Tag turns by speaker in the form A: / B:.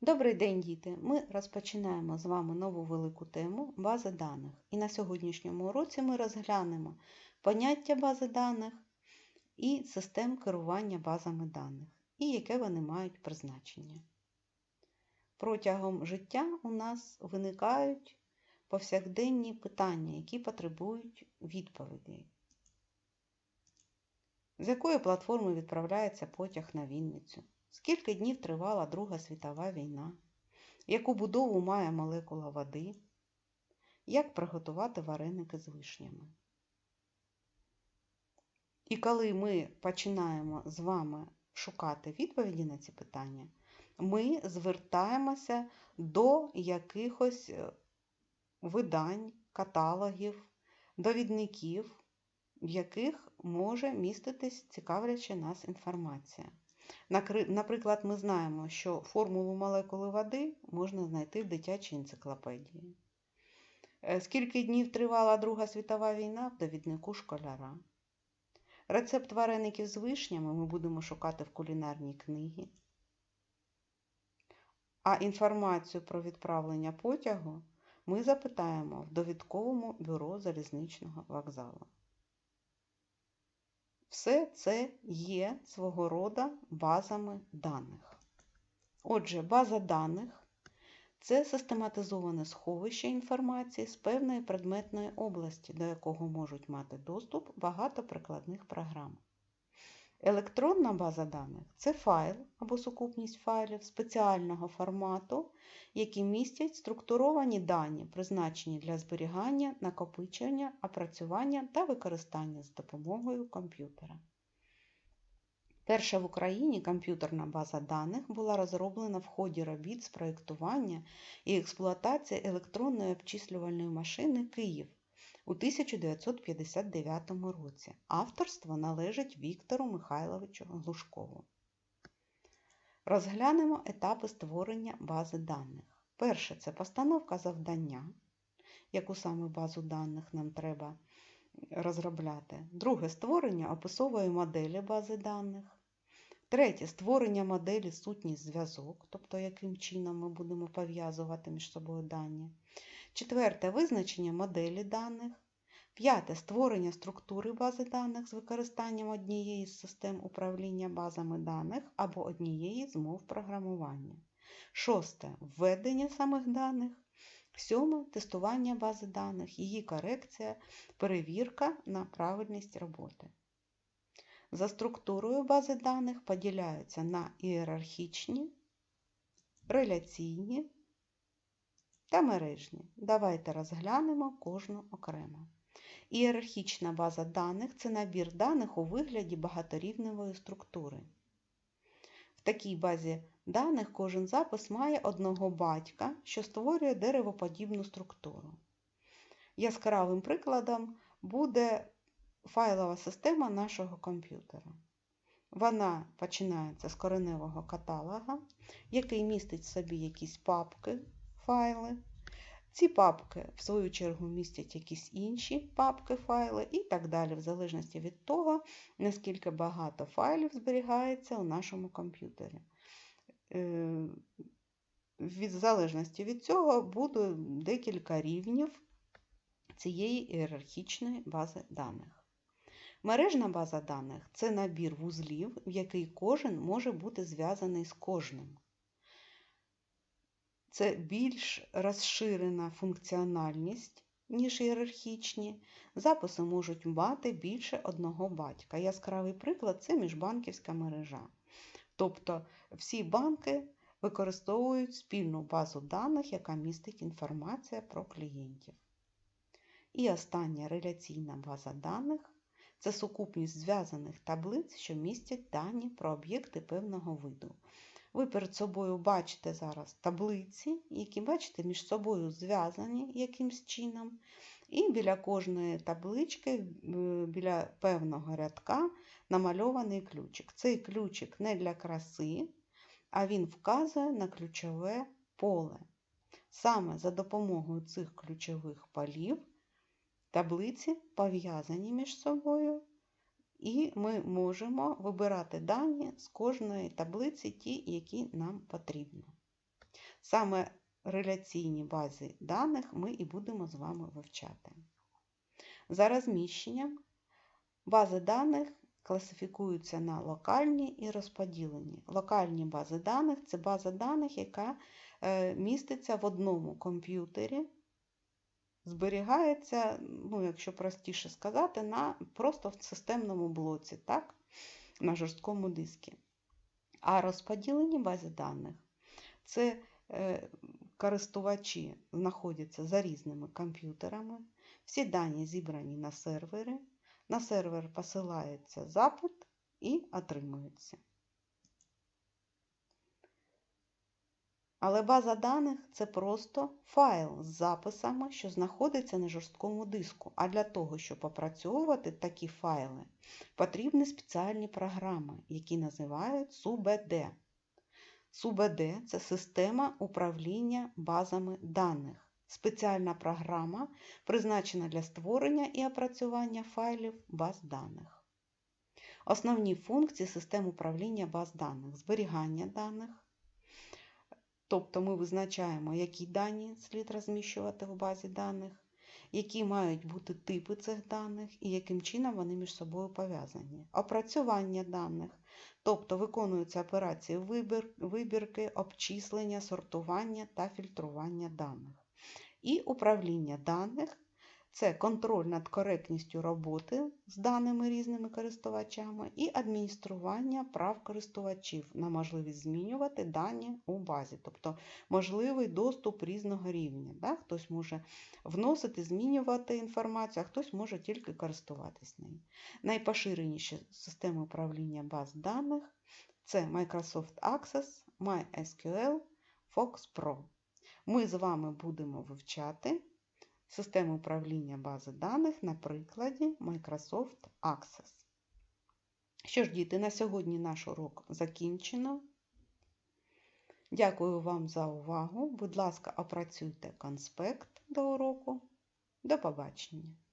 A: Добрий день, діти! Ми розпочинаємо з вами нову велику тему бази даних. І на сьогоднішньому уроці ми розглянемо поняття бази даних і систем керування базами даних, і яке вони мають призначення. Протягом життя у нас виникають повсякденні питання, які потребують відповідей. З якої платформи відправляється потяг на Вінницю? Скільки днів тривала Друга світова війна? Яку будову має молекула води? Як приготувати вареники з вишнями? І коли ми починаємо з вами шукати відповіді на ці питання, ми звертаємося до якихось е, видань, каталогів, довідників, в яких може міститись цікавляча нас інформація. Наприклад, ми знаємо, що формулу молекули води можна знайти в дитячій енциклопедії. Е, скільки днів тривала Друга світова війна в довіднику школяра. Рецепт вареників з вишнями ми будемо шукати в кулінарній книгі. А інформацію про відправлення потягу ми запитаємо в довідковому бюро залізничного вокзалу. Все це є свого роду базами даних. Отже, база даних це систематизоване сховище інформації з певної предметної області, до якого можуть мати доступ багато прикладних програм. Електронна база даних це файл або сукупність файлів спеціального формату, які містять структуровані дані, призначені для зберігання, накопичення, опрацювання та використання з допомогою комп'ютера. Перша в Україні комп'ютерна база даних була розроблена в ході робіт з проєктування і експлуатації електронної обчислювальної машини Київ у 1959 році. Авторство належить Віктору Михайловичу Глушкову. Розглянемо етапи створення бази даних. Перше це постановка завдання, яку саме базу даних нам треба розробляти. Друге створення описової моделі бази даних. Третє створення моделі сутність зв'язок, тобто яким чином ми будемо пов'язувати між собою дані. Четверте визначення моделі даних. П'яте створення структури бази даних з використанням однієї з систем управління базами даних або однієї з мов програмування. Шосте введення самих даних. Сьоме тестування бази даних, її корекція, перевірка на правильність роботи. За структурою бази даних поділяються на ієрархічні, реляційні та мережні. Давайте розглянемо кожну окремо. Ієрархічна база даних це набір даних у вигляді багаторівневої структури. В такій базі даних кожен запис має одного батька, що створює деревоподібну структуру. Яскравим прикладом буде файлова система нашого комп'ютера. Вона починається з кореневого каталога, який містить в собі якісь папки, файли. Ці папки, в свою чергу, містять якісь інші папки, файли і так далі, в залежності від того, наскільки багато файлів зберігається у нашому комп'ютері. Е, від залежності від цього буде декілька рівнів цієї ієрархічної бази даних. Мережна база даних це набір вузлів, в який кожен може бути зв'язаний з кожним. Це більш розширена функціональність, ніж ієрархічні. Записи можуть мати більше одного батька. Яскравий приклад це міжбанківська мережа. Тобто всі банки використовують спільну базу даних, яка містить інформацію про клієнтів. І остання реляційна база даних це сукупність зв'язаних таблиць, що містять дані про об'єкти певного виду. Ви перед собою бачите зараз таблиці, які, бачите, між собою зв'язані якимсь чином. І біля кожної таблички, біля певного рядка намальований ключик. Цей ключик не для краси, а він вказує на ключове поле. Саме за допомогою цих ключових полів таблиці пов'язані між собою, і ми можемо вибирати дані з кожної таблиці, ті, які нам потрібні. Саме реляційні бази даних ми і будемо з вами вивчати. За розміщенням бази даних класифікуються на локальні і розподілені. Локальні бази даних це база даних, яка е, міститься в одному комп'ютері, зберігається, ну, якщо простіше сказати, на, просто в системному блоці, так? на жорсткому диску. А розподілені бази даних це е, користувачі знаходяться за різними комп'ютерами. Всі дані зібрані на сервери. На сервер посилається запит і отримується. Але база даних це просто файл з записами, що знаходиться на жорсткому диску. А для того, щоб опрацьовувати такі файли, потрібні спеціальні програми, які називають SUBD. SUBD – це система управління базами даних. Спеціальна програма, призначена для створення і опрацювання файлів баз даних. Основні функції систем управління баз даних зберігання даних. Тобто ми визначаємо, які дані слід розміщувати в базі даних, які мають бути типи цих даних і яким чином вони між собою пов'язані. Опрацювання даних, тобто виконуються операції вибір, вибірки, обчислення, сортування та фільтрування даних. І управління даних це контроль над коректністю роботи з даними різними користувачами і адміністрування прав користувачів на можливість змінювати дані у базі, тобто можливий доступ різного рівня. Да? Хтось може вносити, змінювати інформацію, а хтось може тільки користуватись нею. Найпоширеніші системи управління баз даних це Microsoft Access, MySQL, Fox Pro. Ми з вами будемо вивчати систему управління бази даних на прикладі Microsoft Access. Що ж, діти, на сьогодні наш урок закінчено. Дякую вам за увагу. Будь ласка, опрацюйте конспект до уроку. До побачення!